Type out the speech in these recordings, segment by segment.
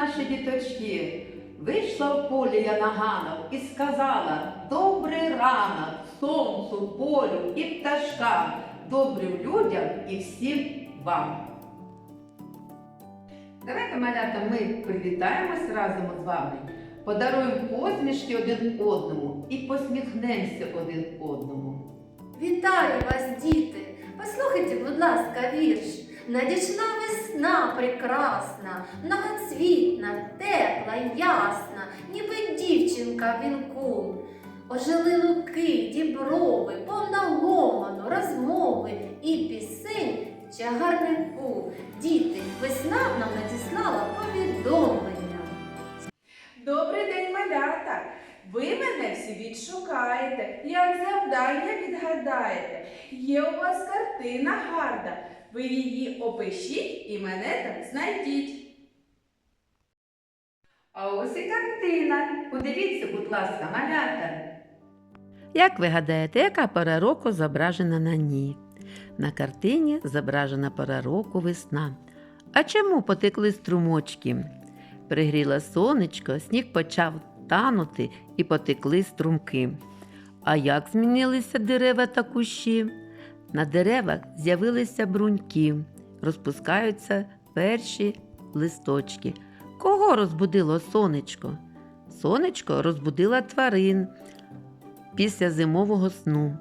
наші діточки. Вийшла в полі я на ганок і сказала добрий ранок сонцю, полю і пташкам, добрим людям і всім вам. Давайте, малята, ми привітаємось разом з вами, подаруємо посмішки один одному і посміхнемося один одному. Вітаю вас, діти! Послухайте, будь ласка, вірш. Надійшла весна прекрасна, многоцвітна, тепла, ясна, ніби дівчинка вінку. Ожили луки, діброви, повна гомону, розмови і пісень в чагарнику. Діти, весна нам надіслала повідомлення. Добрий день, малята! Ви мене всі відшукаєте, як завдання відгадаєте. Є у вас картина гарна. Ви її опишіть і мене там знайдіть. А ось і картина. Подивіться, будь ласка, малята. Як ви гадаєте, яка пора року зображена на ній? На картині зображена пора року весна. А чому потекли струмочки? Пригріло сонечко, сніг почав танути і потекли струмки. А як змінилися дерева та кущі? На деревах з'явилися бруньки, розпускаються перші листочки. Кого розбудило сонечко? Сонечко розбудило тварин після зимового сну.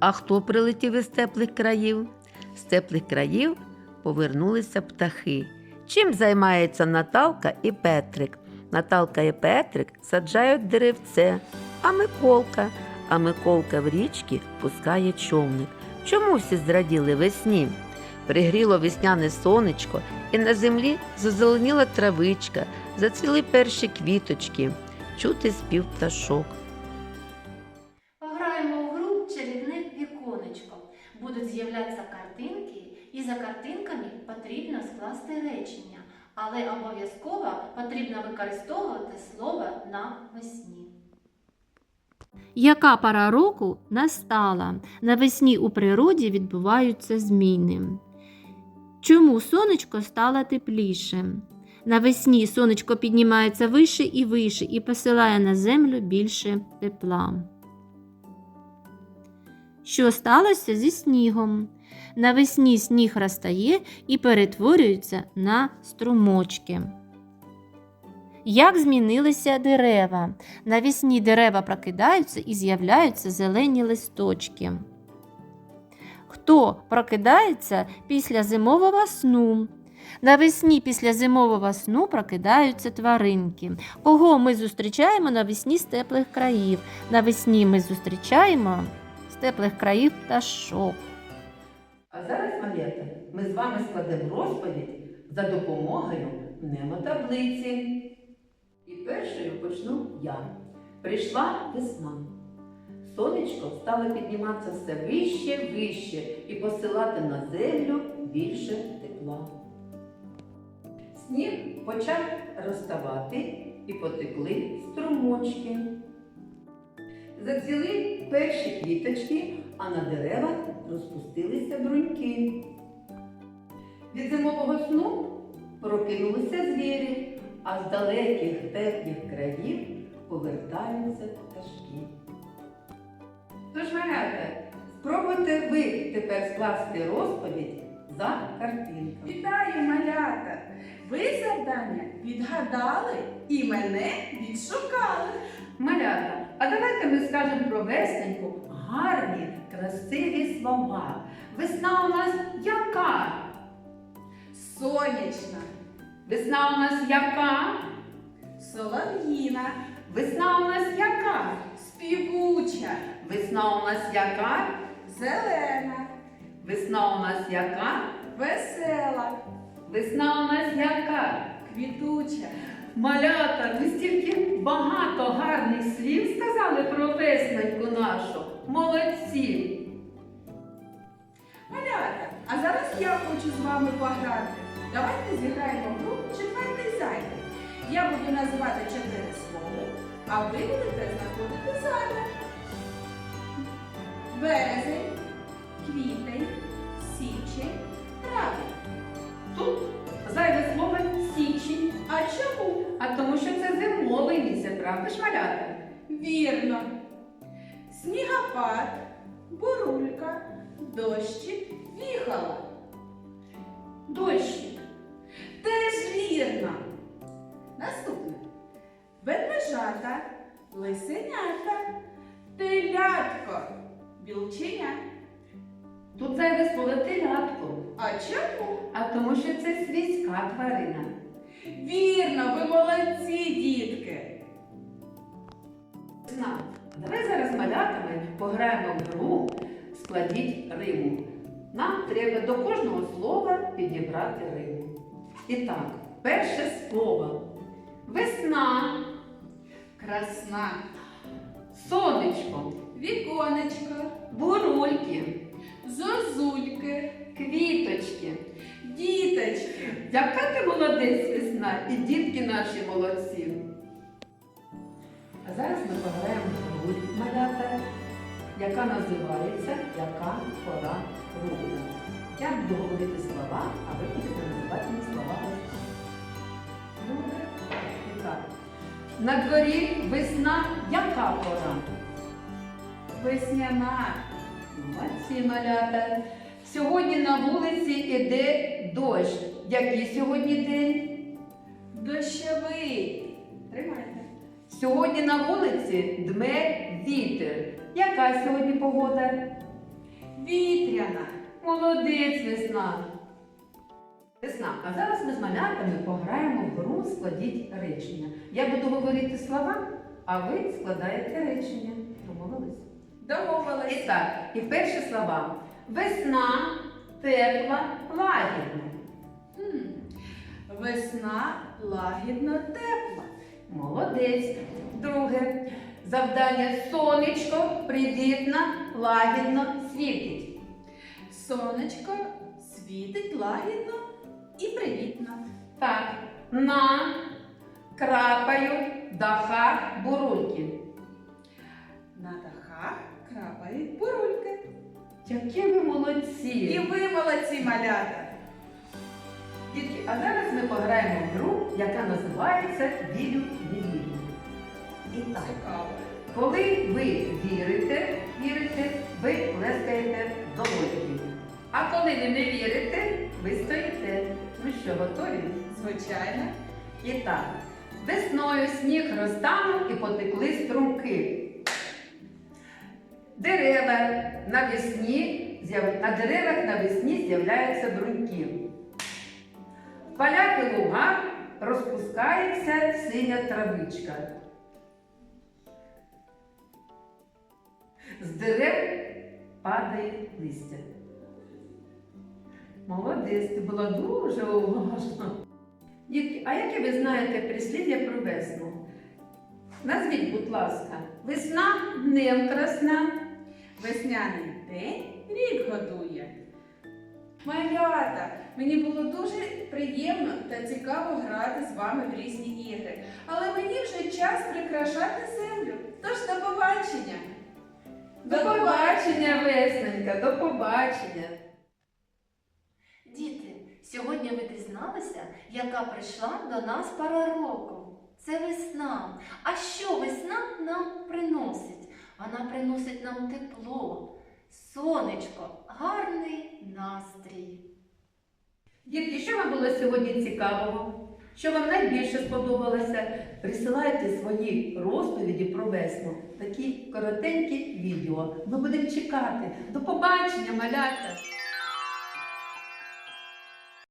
А хто прилетів із теплих країв? З теплих країв повернулися птахи. Чим займаються Наталка і Петрик? Наталка і Петрик саджають деревце, а Миколка, а Миколка в річці пускає човник. Чому всі зраділи весні? Пригріло весняне сонечко, і на землі зазеленіла травичка, зацвіли перші квіточки, чути спів пташок. Пограємо в гру чарівне віконечко. Будуть з'являтися картинки, і за картинками потрібно скласти речення, але обов'язково потрібно використовувати слово навесні. Яка пора року настала? Навесні у природі відбуваються зміни. Чому сонечко стало тепліше? Навесні сонечко піднімається вище і вище і посилає на землю більше тепла. Що сталося зі снігом? Навесні сніг розтає і перетворюється на струмочки. Як змінилися дерева? Навесні дерева прокидаються і з'являються зелені листочки. Хто прокидається після зимового сну? Навесні після зимового сну прокидаються тваринки. Кого ми зустрічаємо навесні з теплих країв? Навесні ми зустрічаємо з теплих країв пташок. А зараз, малята, ми з вами складемо розповідь за допомогою мнемотаблиці. Першою почну я. Прийшла весна. Сонечко стало підніматися все вище, вище і посилати на землю більше тепла. Сніг почав розставати і потекли струмочки. Зацвіли перші квіточки, а на деревах розпустилися бруньки. Від зимового сну прокинулися звірі, а з далеких теплих країв повертаються пташки. Тож, малята, спробуйте ви тепер скласти розповідь за картинками. Вітаю, малята! Ви завдання відгадали і мене відшукали. Малята, а давайте ми скажемо про весненьку гарні, красиві слова. Весна у нас яка? Сонячна, Весна у нас яка? солов'їна, Весна у нас яка? співуча, Весна у нас яка? зелена, Весна у нас яка? весела, Весна у нас яка? квітуча. Малята, ви стільки багато гарних слів сказали про весненьку нашу. Молодці! Малята, а зараз я хочу з вами пограти. Давайте зіграємо гру четвертий зайвий. Я буду називати чотири слова, а ви будете знаходити зайве. Березень, квітень, січень, травень. Тут зайве слово січень. А чому? А тому що це зимовий місяць, правда ж малята? Вірно. Снігопад, бурулька, дощик, віхала. Дощик. Теж вірно. Наступне. Ведмежата, лисенята, телятко, білченя. Тут зайве слово телятко. А чому? А тому що це свійська тварина. Вірно, ви молодці, дітки. Зна, давай зараз малятами пограємо в гру складіть риму. Нам треба до кожного слова підібрати риму. І так, перше слово. Весна, Красна. сонечко, Віконечко, бурульки, зозульки, квіточки. діточки. Яка ти молодець весна і дітки наші молодці. А зараз ми пограємо гру малята, яка називається Яка пора року. Я буду говорити слова, а ви будете називати мені слова. І так. На дворі весна яка пора? Весняна. Молодці малята. Сьогодні на вулиці іде дощ. Який сьогодні день? Дощовий. Тримайте. Сьогодні на вулиці дме вітер. Яка сьогодні погода? Вітряна. Молодець весна. Весна. А зараз ми з малятами пограємо в гру складіть речення. Я буду говорити слова, а ви складаєте речення. Домовились? Домовились. І так, і перші слова. Весна, тепла, лагідна. Хм. Весна лагідно тепла. Молодець. Друге. Завдання сонечко, привітна, лагідно світить. Сонечко світить лагідно і привітно. Так, на крапають дахах бурульки. На дахах крапають бурульки. Які ви І ви молодці малята. Дітки, а зараз ми пограємо в гру, яка називається Вірю не вірю. І так, Цікаво. коли ви вірите, вірите, ви плескаєте долоньки. А коли ви не вірите, ви стоїте. Ну що, готові? Звичайно. І так, весною сніг розтанув і потекли струмки. Дерева навесні, на деревах навесні з'являються бруньки. В полях і лугах розпускається синя травичка. З дерев падає листя. Молодець, ти була дуже уважна. Дітки, а яке ви знаєте прислів'я про весну? Назвіть, будь ласка, весна днем красна. Весняний день рік годує. Малята, мені було дуже приємно та цікаво грати з вами в різні ігри. Але мені вже час прикрашати землю. Тож до побачення! До побачення, весненька, до побачення. Сьогодні ви дізналися, яка прийшла до нас пора року. Це весна. А що весна нам приносить? Вона приносить нам тепло, сонечко, гарний настрій. Дітки, що вам було сьогодні цікавого? Що вам найбільше сподобалося? Присилайте свої розповіді про весну. Такі коротенькі відео. Ми будемо чекати. До побачення, малята!